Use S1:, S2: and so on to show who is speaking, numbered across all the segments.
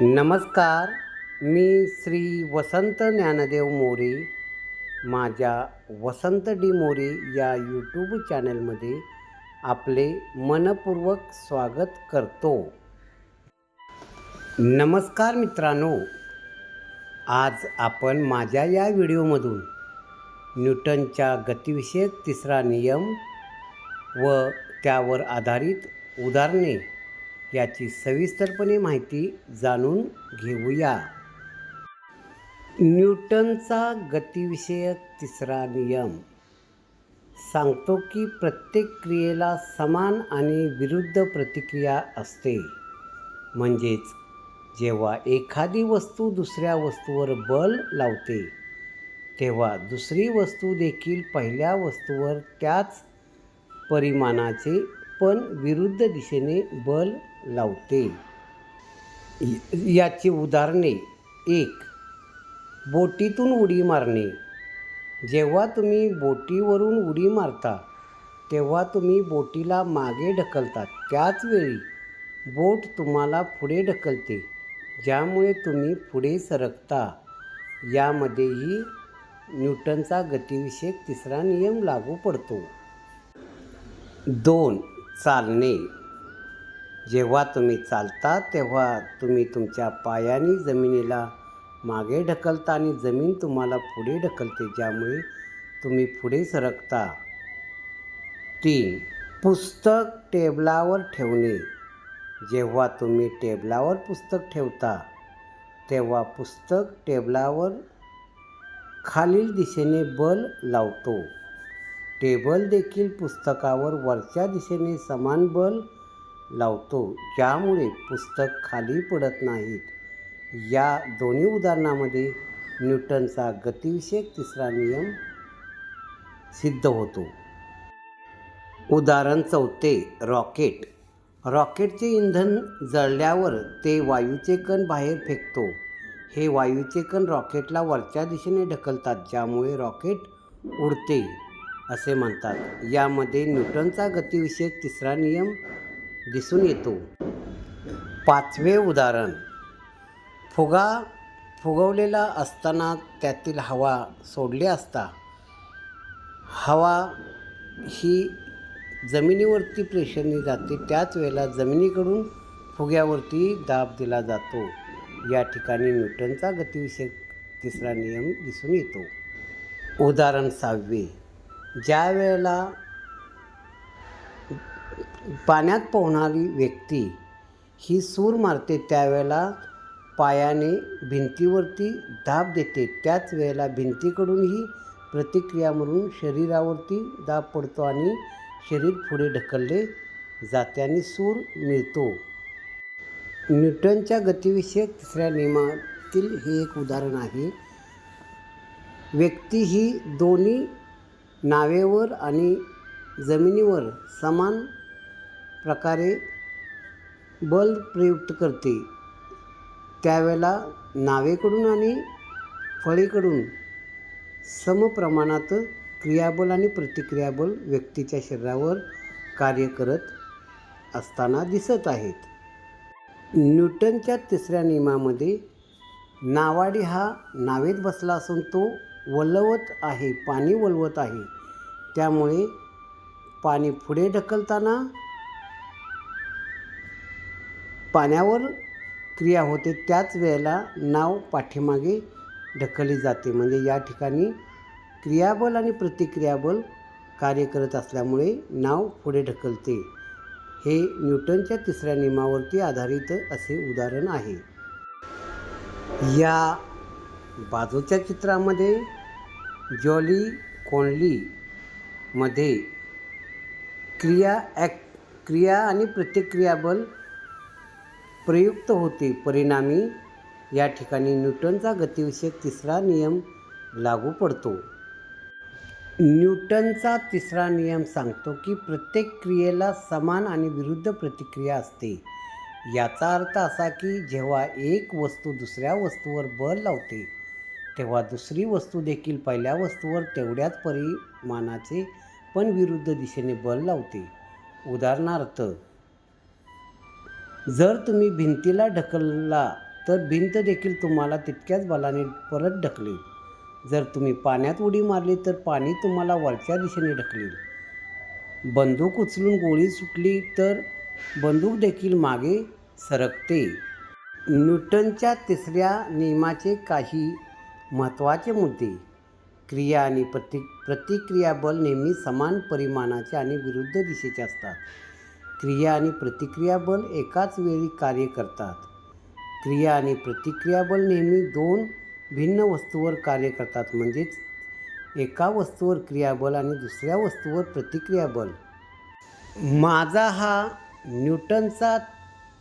S1: नमस्कार मी श्री वसंत ज्ञानदेव मोरे माझ्या वसंत डी मोरे या यूट्यूब चॅनलमध्ये आपले मनपूर्वक स्वागत करतो. नमस्कार मित्रांनो आज आपण माझ्या या व्हिडिओमधून न्यूटनच्या गतिविषयक तिसरा नियम व त्यावर आधारित उदाहरणे याची सविस्तरपणे माहिती जाणून घेऊया. न्यूटनचा गतिविषयक तिसरा नियम. सांगतो की प्रत्येक क्रियेला समान आणि विरुद्ध प्रतिक्रिया असते. म्हणजेच जेव्हा एखादी वस्तू दुसऱ्या वस्तूवर बल लावते तेव्हा दुसरी वस्तू देखील पहिल्या वस्तूवर त्याच परिमाणाचे पण विरुद्ध दिशेने बल लावते. याची उदाहरणे. एक बोटीतून उडी मारणे. जेव्हा तुम्ही बोटीवरून उडी मारता तेव्हा तुम्ही बोटीला मागे ढकलता. त्याच वेळी बोट तुम्हाला पुढे ढकलते ज्यामुळे तुम्ही पुढे सरकता. यामध्येही न्यूटनचा गतिविषयक तिसरा नियम लागू पडतो. दोन चालणे. जेव्हा तुम्ही चालता तेव्हा तुम्ही तुमच्या पायाने जमिनीला मागे ढकलता आणि जमीन तुम्हाला पुढे ढकलते ज्यामुळे तुम्ही पुढे सरकता. तीन पुस्तक टेबलावर ठेवणे. जेव्हा तुम्ही टेबलावर पुस्तक ठेवता तेव्हा पुस्तक टेबलावर खालील दिशेने बल लावतो. टेबल देखील पुस्तकावर वरच्या दिशेने समान बल लावतो. ज्यामुळे पुस्तक खाली पडत नाहीत. या दोन्ही उदाहरणामध्ये न्यूटनचा गतिविषयक तिसरा नियम सिद्ध होतो. उदाहरण चौथे रॉकेट. रॉकेटचे इंधन जळल्यावर ते वायूचे कण बाहेर फेकतो. हे वायूचे कण रॉकेटला वरच्या दिशेने ढकलतात ज्यामुळे रॉकेट उडते असे म्हणतात. यामध्ये न्यूटनचा गतिविषयक तिसरा नियम दिसून येतो. पाचवे उदाहरण. फुगा फुगवलेला असताना त्यातील हवा सोडली असता. हवा ही जमिनीवरती प्रेशरने जाते त्याच वेळेला जमिनीकडून फुग्यावरती दाब दिला जातो. या ठिकाणी न्यूटनचा गतिविषयक तिसरा नियम दिसून येतो. उदाहरण सहावे. ज्या वेळेला पाण्यात पोहणारी व्यक्ती ही सूर मारते त्यावेळेला पायाने भिंतीवरती दाब देते. त्याच वेळेला भिंतीकडूनही प्रतिक्रिया म्हणून शरीरावरती दाब पडतो आणि शरीर पुढे ढकलले जाते आणि सूर मिळतो. न्यूटनच्या गतिविषयक तिसऱ्या नियमातील हे एक उदाहरण आहे. व्यक्ती ही दोन्ही नावेवर आणि जमिनीवर समान प्रकारे बल प्रयुक्त करते. त्यावेळेला नावेकडून आणि फळीकडून समप्रमाणात क्रियाबल आणि प्रतिक्रियाबल व्यक्तीच्या शरीरावर कार्य करत असताना दिसत आहेत. न्यूटनच्या तिसऱ्या नियमामध्ये नावाडी हा नावेत बसला असून तो वलवत आहे पाणी वलवत आहे. त्यामुळे पाणी पुढे ढकलताना पाण्यावर क्रिया होते त्याच वेळेला नाव पाठीमागे ढकलली जाते. म्हणजे या ठिकाणी क्रियाबल आणि प्रतिक्रियाबल कार्य करत असल्यामुळे नाव पुढे ढकलते. हे न्यूटनच्या तिसऱ्या नियमावरती आधारित असे उदाहरण आहे. या बाजूच्या चित्रामध्ये जॉली कोंडलीमध्ये क्रिया ॲक्ट क्रिया आणि प्रतिक्रियाबल प्रयुक्त होते. परिणामी या ठिकाणी न्यूटनचा गतिविषयक तिसरा नियम लागू पडतो. न्यूटनचा तिसरा नियम सांगतो की प्रत्येक क्रियेला समान आणि विरुद्ध प्रतिक्रिया असते. याचा अर्थ असा की जेव्हा एक वस्तू दुसऱ्या वस्तूवर बल लावते तेव्हा दुसरी वस्तू देखील पहिल्या वस्तूवर तेवढ्याच परिमाणाचे पण विरुद्ध दिशेने बल लावते. उदाहरणार्थ जर तुम्ही भिंतीला ढकलला तर भिंत देखील तुम्हाला तितक्याच बलाने परत ढकलेल. जर तुम्ही पाण्यात उडी मारली तर पाणी तुम्हाला वरच्या दिशेने ढकलेल. बंदूक उचलून गोळी सुटली तर बंदूक देखील मागे सरकते. न्यूटनच्या तिसऱ्या नियमाचे काही महत्त्वाचे मुद्दे. क्रिया आणि प्रति प्रतिक्रिया बल नेहमी समान परिमाणाचे आणि विरुद्ध दिशेचे असतात. क्रिया आणि प्रतिक्रिया बल एकाच वेळी कार्य करतात. क्रिया आणि प्रतिक्रिया बल नेहमी दोन भिन्न वस्तूवर कार्य करतात म्हणजेच एका वस्तूवर क्रियाबल आणि दुसऱ्या वस्तूवर प्रतिक्रियाबल माझा हा न्यूटनचा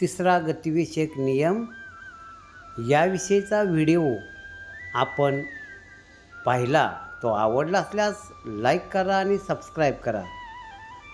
S1: तिसरा गतिविषयक नियम याविषयीचा व्हिडिओ आपण पाहिला. तो आवडला असल्यास लाईक करा आणि सबस्क्राईब करा.